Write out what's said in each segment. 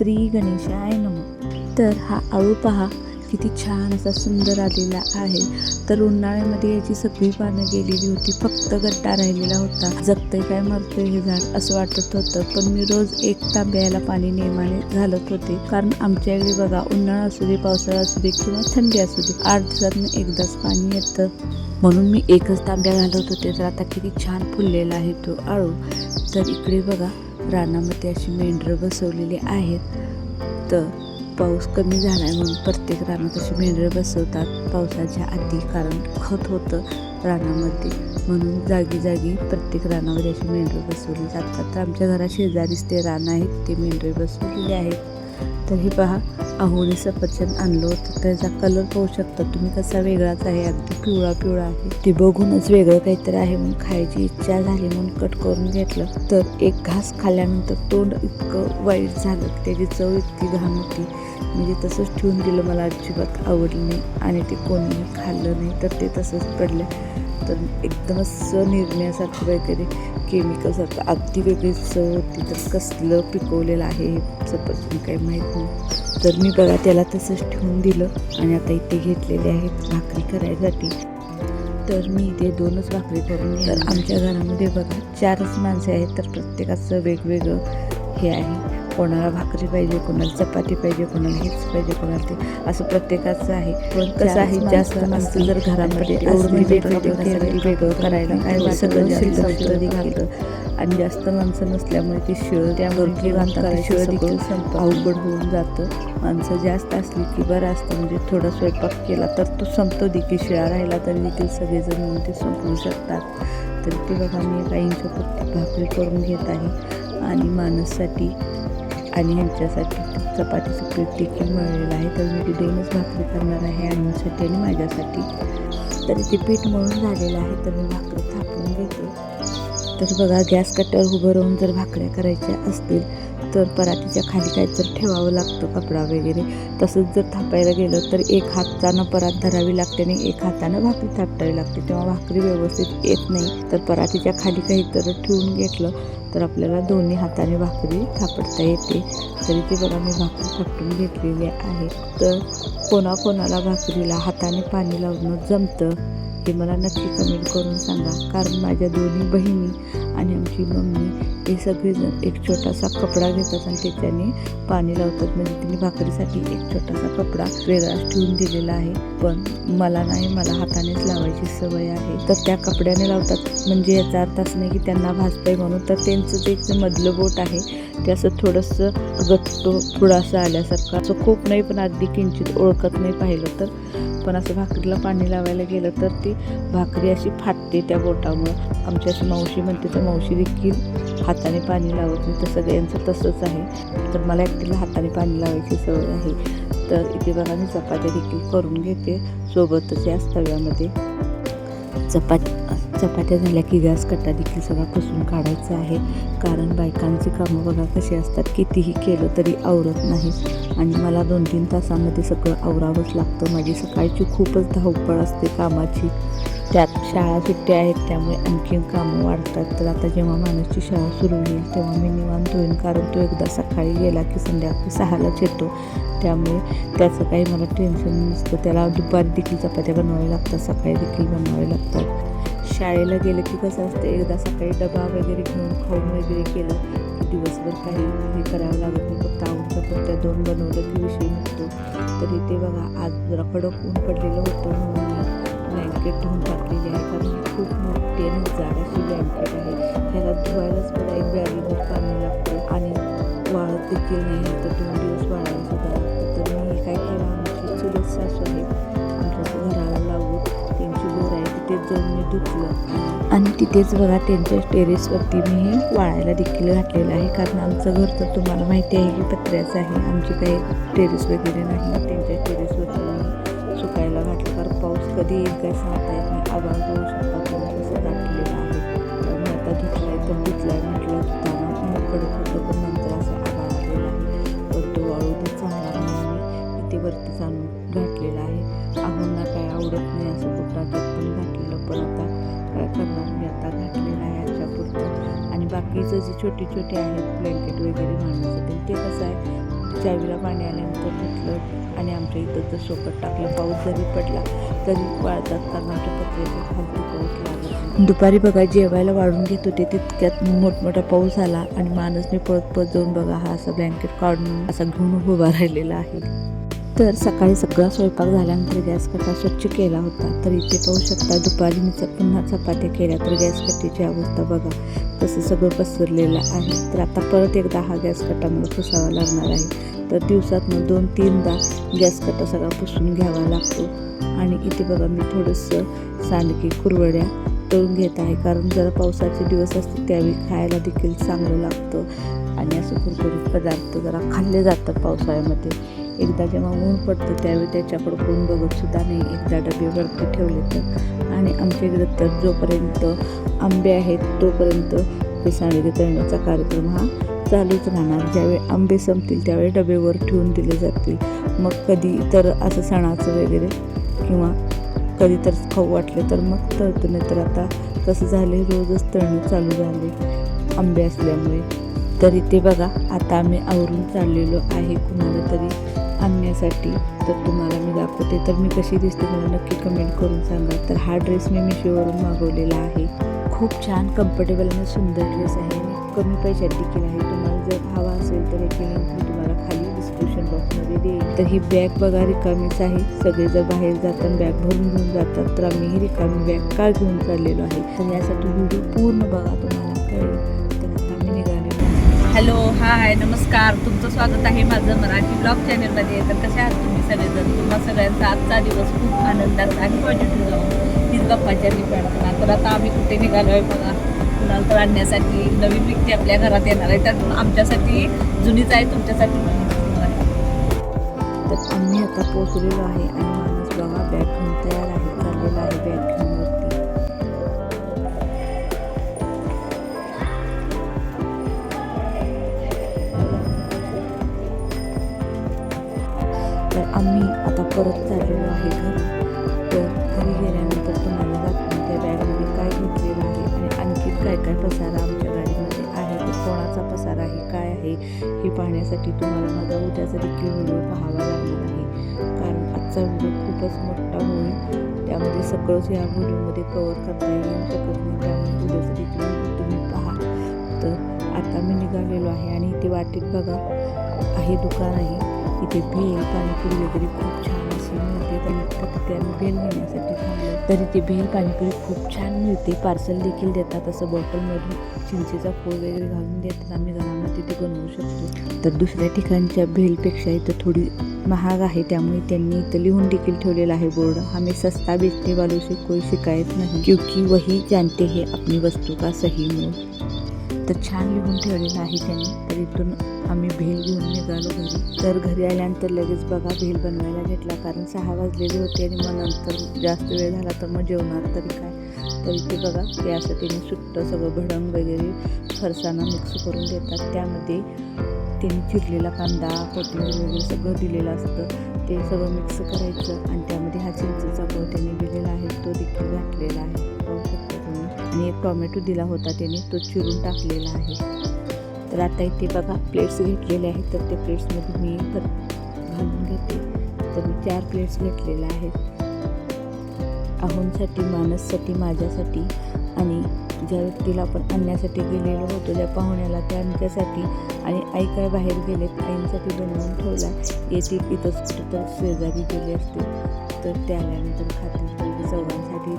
श्री गणेशाय नम. तर हा आळू पहा किती छान असा सुंदर आलेला आहे. तर उन्हाळ्यामध्ये याची सगळी पानं गेलेली होती फक्त गट्टा राहिलेला होता. जगतंय काय मरतंय हे झाड असं वाटत होतं पण मी रोज एक तांब्याला पाणी नियमाने घालत होते. कारण आमच्या इकडे बघा उन्हाळा असू दे पावसाळा असू दे किंवा थंडी असू दे आठ दिवसात एकदाच पाणी येतं. म्हणून मी एकच तांब्या घालत होते तर आता किती छान फुललेला आहे तो आळू. तर इकडे बघा रानामध्ये अशी मेंढरं बसवलेली आहेत. तर पाऊस कमी झाला आहे म्हणून प्रत्येक रानात अशी मेंढरं बसवतात. पावसाच्या आधी कारण खत होतं रानामध्ये. म्हणून जागी जागी प्रत्येक रानामध्ये अशी मेंढरं बसवली जातात. तर आमच्या घरा शेजारीच ते रान आहेत. ते मेंढरे बसवलेले आहेत. तर हे पहा अहोनी सफरचंद आणलं होतं त्याचा कलर पाहू शकता तुम्ही कसा वेगळाच आहे. अगदी पिवळा पिवळा आहे. ते बघूनच वेगळं काहीतरी आहे म्हणून खायची इच्छा झाली म्हणून कट करून घेतलं. तर एक घास खाल्ल्यानंतर तोंड इतकं वाईट झालं त्याची चव इतकी घाण होती. म्हणजे तसंच ठेवून दिलं मला अजिबात आवडलं नाही आणि ते कोणीही खाल्लं नाही तर ते तसंच पडलं. तर एकदमच निर्ण्यासारखं वगैरे केमिकलसारखं अगदी वेगळी चव होती तर कसलं पिकवलेलं आहे हे सफरचंद काही माहीत नाही. तर मी बघा त्याला तसंच ठेवून दिलं आणि आता इथे घेतलेले आहेत भाकरी करायसाठी. तर मी इथे दोनच भाकरी करून तर आमच्या घरामध्ये बघा चारच माणसे आहेत तर प्रत्येकाचं वेगवेगळं हे आहे. कोणाला भाकरी पाहिजे कोणाला चपाती पाहिजे कोणाला हेच पाहिजे कोणाला ते. असं प्रत्येकाचं आहे. पण कसं आहे जास्त माणसं जर घरामध्ये म्हणजे वेगळं करायला काय सगळं शिल्लक घालतं आणि जास्त माणसं नसल्यामुळे ती शिळ त्यामुळे घालतात शिळ देखील संप अवघड होऊन जातं. माणसं जास्त असली की बरं असतं. म्हणजे थोडा स्वयंपाक केला तर तो संपतो देखील. शिळा राहिला तरी देखील सगळेजण मिळून ते संपवू शकतात. तर ते बघा मी काहींच्या प्रत्येक भाकरी करून घेत आहे. आणि माणसासाठी आणि ह्यांच्यासाठी चपातीचं पीठ देखील मळलेलं आहे. तर मी ती दोनच भाकरी करणार आहे आणण्यासाठी आणि माझ्यासाठी. तर ते पीठ मळून झालेलं आहे तर मी भाकरी थापून घेते. तर बघा गॅस कट्ट्यावर उभं राहून जर भाकऱ्या करायच्या असतील तर परातीच्या खाली काय तर ठेवावं लागतं कपडा वगैरे. तसंच जर थापायला गेलं तर एक हातानं परात धरावी लागते आणि एक हातानं भाकरी थापटावी लागते. तेव्हा भाकरी व्यवस्थित येत नाही. तर परातीच्या खाली काहीतरी ठेवून घेतलं तर आपल्याला दोन्ही हाताने भाकरी थापडता येते. तरी ते बघा मी भाकरी थापटून घेतलेली आहे. तर कोणाकोणाला भाकरीला हाताने पाणी लावणं जमतं? ते मला नक्की कमेंट करून सांगा. कारण माझ्या दोन्ही बहिणी आणि आमची मम्मी हे सगळेजण एक छोटासा कपडा घेतात आणि त्याच्याने पाणी लावतात. म्हणजे तिने भाकरीसाठी एक छोटासा कपडा वेगळाच ठेवून दिलेला आहे. पण मला नाही मला हातानेच लावायची सवय आहे. तर त्या कपड्याने लावतात. म्हणजे याचा अर्थ असं नाही की त्यांना भाजतंय म्हणून तर त्यांचं ते मधलं बोट आहे. ते असं थोडंसं गट्टो पुढासा आल्यासारखं. असं खूप नाही पण अगदी किंचित ओळखत नाही पाहिलं तर. पण असं भाकरीला पाणी लावायला गेलं तर ती भाकरी अशी फाटते त्या बोटामुळं. आमची अशी मावशी म्हणते तर मावशी देखील हाताने पाणी लावत नाही. तर सगळ्यांचं तसंच आहे. तर मला एकटीला हाताने पाणी लावायची सवय आहे. तर इथे बघा मी चपात्या देखील करून घेते सोबतच या तव्यामध्ये चपात चपात्या झाल्या की गॅस कट्टा देखील सगळा पुसून काढायचा आहे. कारण बायकांची कामं बघा कशी असतात. कितीही केलं तरी आवरत नाही. आणि मला दोन तीन तासामध्ये सगळं आवरावंच लागतं. माझी सकाळची खूपच धावपळ असते कामाची. त्यात शाळा सुट्ट्या आहेत त्यामुळे आणखीन कामं वाढतात. तर आता जेव्हा माणूसची शाळा सुरू होईल तेव्हा मी निवांत होईन. कारण तो एकदा सकाळी गेला की संध्याकाळी सहालाच येतो. त्यामुळे त्याचं काही मला टेन्शन नसतं. त्याला दुपारी देखील चपात्या बनवाव्या लागतात सकाळी देखील बनवाव्या लागतात. शाळेला गेलं की कसं असतं एकदा सकाळी डबा वगैरे घेऊन खाऊन वगैरे केलं की दिवसभर काही हे करावं लागत नाही. फक्त आवडतं फक्त दोन बनवलं की विषय निघतो तरी ते बघा आज जरा कडक ऊन पडलेलं होतं म्हणून ब्लँकेट धुवून टाकलेली आहे. कारण ही खूप मोठी आणि जाड अशी ब्लँकेट आहे. ह्याला धुवायलाच मला एक बॅगीभर पाणी लागतं आणि वाळत देखील नाही तर दोन दिवस वाळायला सुद्धा लागतं. तर मी काय केलं? आमची चुलत सासू आहे. आमच्या घराला लावून त्यांची घर आहे. तिथेच जाऊन मी धुतलं. आणि तिथेच बघा त्यांच्या टेरेसवरती मी हे वाळायला देखील घातलेलं आहे. कारण आमचं घर तर तुम्हाला माहिती आहे की पत्र्याचं आहे. आमची काही टेरेस वगैरे नाही. त्यांच्या टेरेसवरती कधी येईल काय सांगता येत नाही. आवाज होऊ शकता पण कसं दाखवलेलं आहे. तर मी आता धुतलाय तर धुतलाय म्हटलं धुताना मोकडत होतं पण नंतर असं आवाज आलेला आहे. पण तो वाळू चांगला म्हणून मी ते वरती जाणून घातलेला आहे. आम्हाला काय आवडत नाही असं कुठं पण घातलेलं. पण आता काय करणार? मी आता घातलेलं आहे याच्या आणि बाकीचं जे छोटे छोटे आहेत ब्लँकेट वगैरे मारण्यासाठी ते कसं आहे? जावीला पाणी आल्यानंतर घेतलं आणि आमच्या इथं जर शोकत टाकलं पाऊस जरी पडला तरी वाळतात कारण आमच्या पत्र्याच्या खालती पाऊस लागला दुपारी बघा जेवायला वाढून घेत होते तितक्यात मोठमोठा पाऊस आला आणि माणूसने पळत पळत जाऊन बघा हा असा ब्लँकेट काढून असा घेऊन उभा राहिलेला आहे. तर सकाळी सगळा स्वयंपाक झाल्यानंतर गॅस कट्टा स्वच्छ केला होता. तर इथे पाहू शकता दुपारी मी पुन्हा चपात्या केल्या तर गॅस कट्टीची अवस्था बघा. तसं सगळं पसरलेलं आहे. तर आता परत एकदा हा गॅस कट्टा मला पुसावा लागणार आहे. तर दिवसातनं दोन तीनदा गॅस कट्टा सगळा पुसून घ्यावा लागतो. आणि इथे बघा मी थोडंसं सांडकी कुरवड्या तळून घेत आहे. कारण जरा पावसाचे दिवस असते त्यावेळी खायला देखील चांगलं लागतं. आणि असं कुरकुरीत पदार्थ जरा खाल्ले जातात पावसाळ्यामध्ये. एकदा जेव्हा ऊन पडतं त्यावेळी त्याच्याकडं कोण बघतसुद्धा नाही. एकदा डबेवरती ठेवले तर. आणि आमच्या इकडं तर जोपर्यंत आंबे आहेत तोपर्यंत ते सांडगे तळण्याचा कार्यक्रम हा चालूच राहणार. ज्यावेळी आंबे संपतील त्यावेळी डबेवर ठेवून दिले जातील. मग कधी तर असं सणाचं वगैरे किंवा कधी तर खाऊ वाटले तर मग तळतो. नाही तर आता कसं झाले रोजच तळणं चालू झाले आंबे असल्यामुळे. तरी ते बघा आता आम्ही आवरून चाललेलो आहे कुणाला तरी आणण्यासाठी तर तुम्हाला मी दाखवते. तर मी कशी दिसते मला नक्की कमेंट करून सांगा. तर हा ड्रेस मी मिशोवरून मागवलेला आहे. खूप छान कम्फर्टेबल आणि सुंदर ड्रेस आहे. आणि कमी पैशात देखील आहे. तुम्हाला जर हवा असेल तर याची लिंक मी तुम्हाला खाली डिस्क्रिप्शन बॉक्समध्ये देईल तर ही बॅग बघा रिकामीच आहे. सगळे जर बाहेर जाताना बॅग भरून घेऊन जातात. तर आम्ही ही रिकामी बॅग का घेऊन चाललेलो आहे? तर यासाठी व्हिडिओ पूर्ण बघा तुम्हाला. हॅलो हाय नमस्कार. तुमचं स्वागत आहे माझं मराठी ब्लॉग चॅनलमध्ये. तर कसे आहात तुम्ही सगळेजण? तुम्हा सगळ्यांचा आजचा दिवस खूप आनंदात आणि पॉझिटिव्ह जाऊन हीच गप्पाच्या प्रार्थना. तर आता आम्ही कुठे निघालो आहे बघा. कुणाला तर आणण्यासाठी नवीन व्यक्ती आपल्या घरात येणार आहे. त्यातून आमच्यासाठी जुनीच आहे तुमच्यासाठी नवीन आहे. तर आम्ही आता पोहोचलेलो आहे आणि माणूस बघा बॅग घेऊन कोणाचा आहे? काय आहे? हे पाहण्यासाठी तुम्हाला माझा उद्याचा देखील व्हिडिओ पाहावा लागणार आहे. कारण आजचा व्हिडिओ खूपच मोठा होईल. त्यामध्ये सगळंच या व्हिडिओमध्ये कवर करता येऊ शकत नाही त्यामुळे उद्याचा देखील व्हिडिओ तुम्ही पहा. तर आता मी निघालेलो आहे आणि इथे वाटेत बघा आहे दुकान आहे. इथे भेल पाणीपुरी वगैरे खूप छान तर तिथे आम्ही भेल घेण्यासाठी थांबलो. तर भेल पाणीपुरी खूप छान मिळते. पार्सल देखील देतात असं बॉटलमधून चिंचेचा फोड वगैरे घालून देतात. आम्ही घरामध्ये तिथे बनवू शकतो. तर दुसऱ्या ठिकाणच्या भेलपेक्षा इथं थोडी महाग आहे. त्यामुळे त्यांनी इथं लिहून देखील ठेवलेला आहे बोर्ड. हमें सस्ता बेचने वालों से कोई शिकायत नहीं. क्योंकि वही जानते हैं अपनी वस्तू का सही मोल तर छान लिहून ठेवलेलं आहे त्यांनी. तर इथून आम्ही भेल घेऊन निघालो घरी. तर घरी आल्यानंतर लगेच बघा भेल बनवायला घेतला कारण सहा वाजलेले होते आणि मग नंतर जास्त वेळ झाला तर मग जेवणार तरी काय. तर इथे बघा ते असं त्याने सुट्टं सगळं भडंग वगैरे फरसाना मिक्स करून देतात. त्यामध्ये त्यांनी चिरलेला कांदा कोथिंबीर वगैरे सगळं दिलेलं असतं. ते सगळं मिक्स करायचं आणि त्यामध्ये हा चिंचेचा पाव त्यांनी दिलेला आहे. तो देखील घातलेला आहे. आणि एक टोमॅटो दिला होता त्याने तो चिरून टाकलेला आहे. तर आता इथे बघा प्लेट्स घेतलेले आहेत. तर त्या प्लेट्समध्ये मी तर घालून घेते. तर मी चार प्लेट्स घेतलेल्या आहेत. अहोंसाठी मानससाठी माझ्यासाठी आणि ज्या व्यक्तीला आपण आणण्यासाठी गेलेलो होतो त्या पाहुण्याला त्यांच्यासाठी आणि आई काय बाहेर गेलेत आईंसाठी बनवून ठेवला. येतील इथंच कुठं तर शेजारी गेले असतील. तर त्यानंतर आल्यानंतर खातील.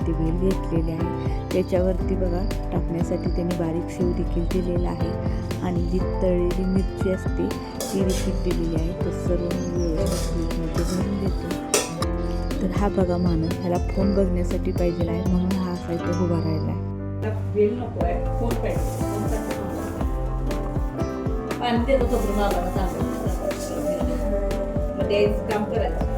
इथे वेल घेतलेली आहे. त्याच्यावरती बघा टाकण्यासाठी त्यांनी बारीक शेव देखील दिलेला आहे. आणि जी तळलेली मिरची असते ती देखील दिलेली आहे. तर सर्व मी भरून देतो. तर हा बघा माणूस ह्याला फोन बघण्यासाठी पाहिजे आहे. म्हणून हा असा उभा राहिला आहे. काम करायचं.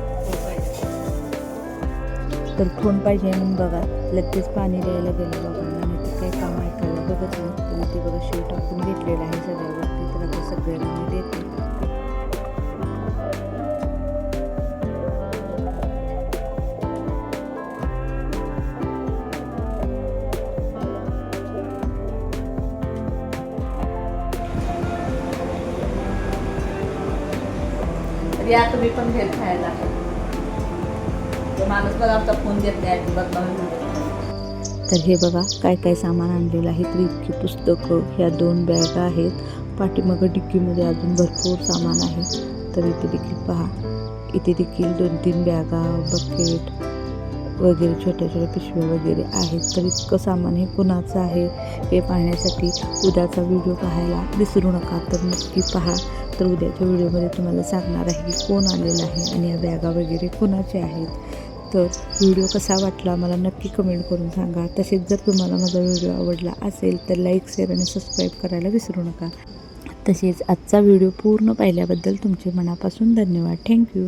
तर फोन पाहिजे म्हणून बघा. लगेच पाणी द्यायला गेलं बाबांना. नाही तर काही काम ऐकायला बघत नाही. ते बघा शिव टाकून घेतलेलं आहे सगळ्यावरती. तर आता सगळ्यांना मी देते. या तुम्ही पण घेत खायला. म्हणजे माणूस बघा आमचा फोन देत नाही अजिबात तर हे बघा काय काय सामान आणलेलं आहे तर इतकी पुस्तकं ह्या दोन बॅगा आहेत. पाठीमागं डिक्कीमध्ये अजून भरपूर सामान आहे. तर इथे देखील पहा. इथे देखील दोन तीन बॅगा बकेट वगैरे छोट्या छोट्या पिशव्या वगैरे आहेत. तर इतकं सामान हे कुणाचं आहे हे पाहण्यासाठी उद्याचा व्हिडिओ पाहायला विसरू नका. तर नक्की पहा. तर उद्याच्या व्हिडिओमध्ये तुम्हाला सांगणार आहे की कोण आलेलं आहे आणि या बॅगा वगैरे कोणाचे आहेत. तर व्हिडिओ कसा वाटला मला नक्की कमेंट करून सांगा. तसेच जर तुम्हाला माझा व्हिडिओ आवडला असेल तर लाईक शेअर आणि सबस्क्राईब करायला विसरू नका. तसेच आजचा व्हिडिओ पूर्ण पाहिल्याबद्दल तुमचे मनापासून धन्यवाद. थँक्यू